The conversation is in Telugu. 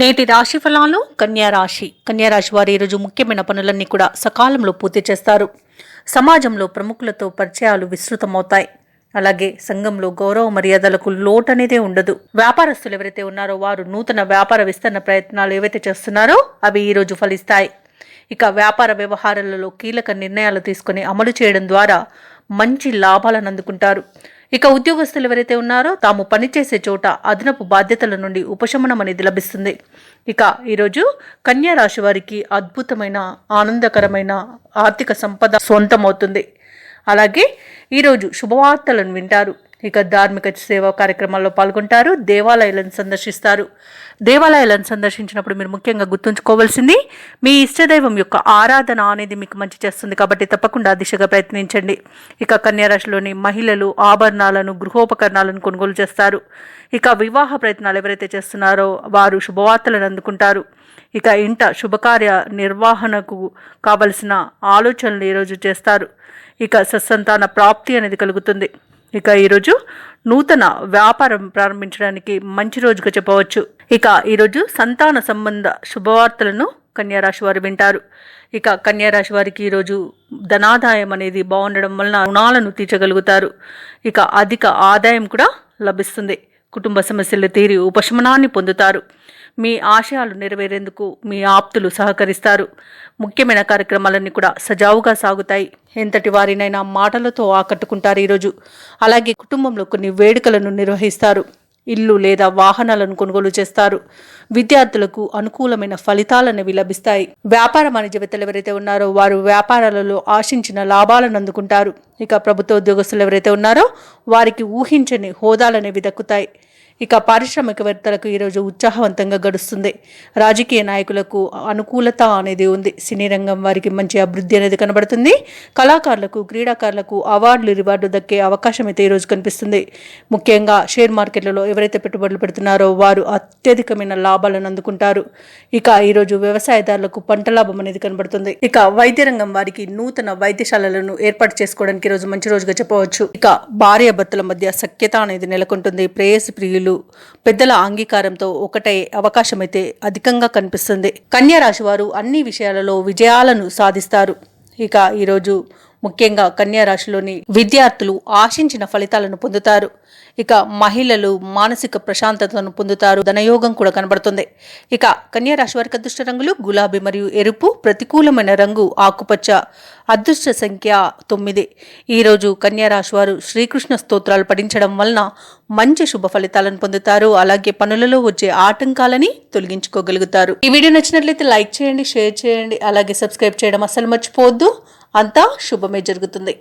నేటి రాశి ఫలాలు కన్యా రాశి. కన్యా రాశి వారు ఈరోజు ముఖ్యమైన పనులన్నీ కూడా సకాలంలో పూర్తి చేస్తారు. సమాజంలో ప్రముఖులతో పరిచయాలు విస్తృతమవుతాయి. అలాగే సంఘంలో గౌరవ మర్యాదలకు లోటు అనేదే ఉండదు. వ్యాపారస్తులు ఎవరైతే ఉన్నారో వారు నూతన వ్యాపార విస్తరణ ప్రయత్నాలు ఏవైతే చేస్తున్నారో అవి ఈరోజు ఫలిస్తాయి. ఇక వ్యాపార వ్యవహారాలలో కీలక నిర్ణయాలు తీసుకుని అమలు చేయడం ద్వారా మంచి లాభాలను అందుకుంటారు. ఇక ఉద్యోగస్తులు ఎవరైతే ఉన్నారో తాము పనిచేసే చోట అదనపు బాధ్యతల నుండి ఉపశమనం అనేది లభిస్తుంది. ఇక ఈరోజు కన్యా రాశి వారికి అద్భుతమైన ఆనందకరమైన ఆర్థిక సంపద సొంతమవుతుంది. అలాగే ఈరోజు శుభవార్తలను వింటారు. ఇక ధార్మిక సేవా కార్యక్రమాల్లో పాల్గొంటారు దేవాలయాలను సందర్శిస్తారు. దేవాలయాలను సందర్శించినప్పుడు మీరు ముఖ్యంగా గుర్తుంచుకోవాల్సింది మీ ఇష్టదైవం యొక్క ఆరాధన అనేది మీకు మంచి చేస్తుంది కాబట్టి తప్పకుండా ఆ దిశగా ప్రయత్నించండి. ఇక కన్యారాశిలోని మహిళలు ఆభరణాలను గృహోపకరణాలను కొనుగోలు చేస్తారు. ఇక వివాహ ప్రయత్నాలు ఎవరైతే చేస్తున్నారో వారు శుభవార్తలను అందుకుంటారు. ఇక ఇంట శుభకార్య నిర్వహణకు కావలసిన ఆలోచనలు ఈరోజు చేస్తారు. ఇక సత్సంతాన ప్రాప్తి అనేది కలుగుతుంది. ఇక ఈరోజు నూతన వ్యాపారం ప్రారంభించడానికి మంచి రోజుగా చెప్పవచ్చు. ఇక ఈరోజు సంతాన సంబంధ శుభవార్తలను కన్యారాశి వారు వింటారు. ఇక కన్యారాశి వారికి ఈరోజు ధనాదాయం అనేది బాగుండడం వలన రుణాలను తీర్చగలుగుతారు. ఇక అధిక ఆదాయం కూడా లభిస్తుంది. కుటుంబ సమస్యలు తీరి ఉపశమనాన్ని పొందుతారు. మీ ఆశయాలు నెరవేరేందుకు మీ ఆప్తులు సహకరిస్తారు. ముఖ్యమైన కార్యక్రమాలన్నీ కూడా సజావుగా సాగుతాయి. ఎంతటి వారినైనా మాటలతో ఆకట్టుకుంటారు ఈరోజు. అలాగే కుటుంబంలో కొన్ని వేడుకలను నిర్వహిస్తారు. ఇల్లు లేదా వాహనాలను కొనుగోలు చేస్తారు. విద్యార్థులకు అనుకూలమైన ఫలితాలనేవి లభిస్తాయి. వ్యాపార వాణిజ్యవేత్తలు ఎవరైతే ఉన్నారో వారు వ్యాపారాలలో ఆశించిన లాభాలను అందుకుంటారు. ఇక ప్రభుత్వ ఉద్యోగస్తులు ఎవరైతే ఉన్నారో వారికి ఊహించని హోదాలనేవి దక్కుతాయి. ఇక పారిశ్రామికవేత్తలకు ఈరోజు ఉత్సాహవంతంగా గడుస్తుంది. రాజకీయ నాయకులకు అనుకూలత అనేది ఉంది. సినీ రంగం వారికి మంచి అభివృద్ధి అనేది కనబడుతుంది. కళాకారులకు క్రీడాకారులకు అవార్డులు రివార్డు దక్కే అవకాశం అయితే ఈరోజు కనిపిస్తుంది. ముఖ్యంగా షేర్ మార్కెట్లలో ఎవరైతే పెట్టుబడులు పెడుతున్నారో వారు అత్యధికమైన లాభాలను అందుకుంటారు. ఇక ఈరోజు వ్యవసాయదారులకు పంట లాభం అనేది కనబడుతుంది. ఇక వైద్య రంగం వారికి నూతన వైద్యశాలలను ఏర్పాటు చేసుకోవడానికి ఈరోజు మంచి రోజుగా చెప్పవచ్చు. ఇక భార్య భర్తల మధ్య సఖ్యత అనేది నెలకొంటుంది. ప్రేయసి ప్రియులు పెద్దల అంగీకారంతో ఒకటే అవకాశమైతే అధికంగా కనిపిస్తుంది. కన్యా వారు అన్ని విషయాలలో విజయాలను సాధిస్తారు. ఇక ఈరోజు ముఖ్యంగా కన్యా రాశిలోని విద్యార్థులు ఆశించిన ఫలితాలను పొందుతారు. ఇక మహిళలు మానసిక ప్రశాంతతను పొందుతారు. ధనయోగం కూడా కనబడుతుంది. ఇక కన్యారాశి వారికి అదృష్ట రంగులు గులాబీ మరియు ఎరుపు ప్రతికూలమైన రంగు ఆకుపచ్చ అదృష్ట సంఖ్య తొమ్మిది. ఈరోజు కన్యారాశి వారు శ్రీకృష్ణ స్తోత్రాలు పఠించడం వలన మంచి శుభ ఫలితాలను పొందుతారు. అలాగే పనులలో వచ్చే ఆటంకాలని తొలగించుకోగలుగుతారు. ఈ వీడియో నచ్చినట్లయితే లైక్ చేయండి షేర్ చేయండి. అలాగే సబ్స్క్రైబ్ చేయడం అస్సలు మర్చిపోవద్దు. అంతా శుభమే జరుగుతుంది.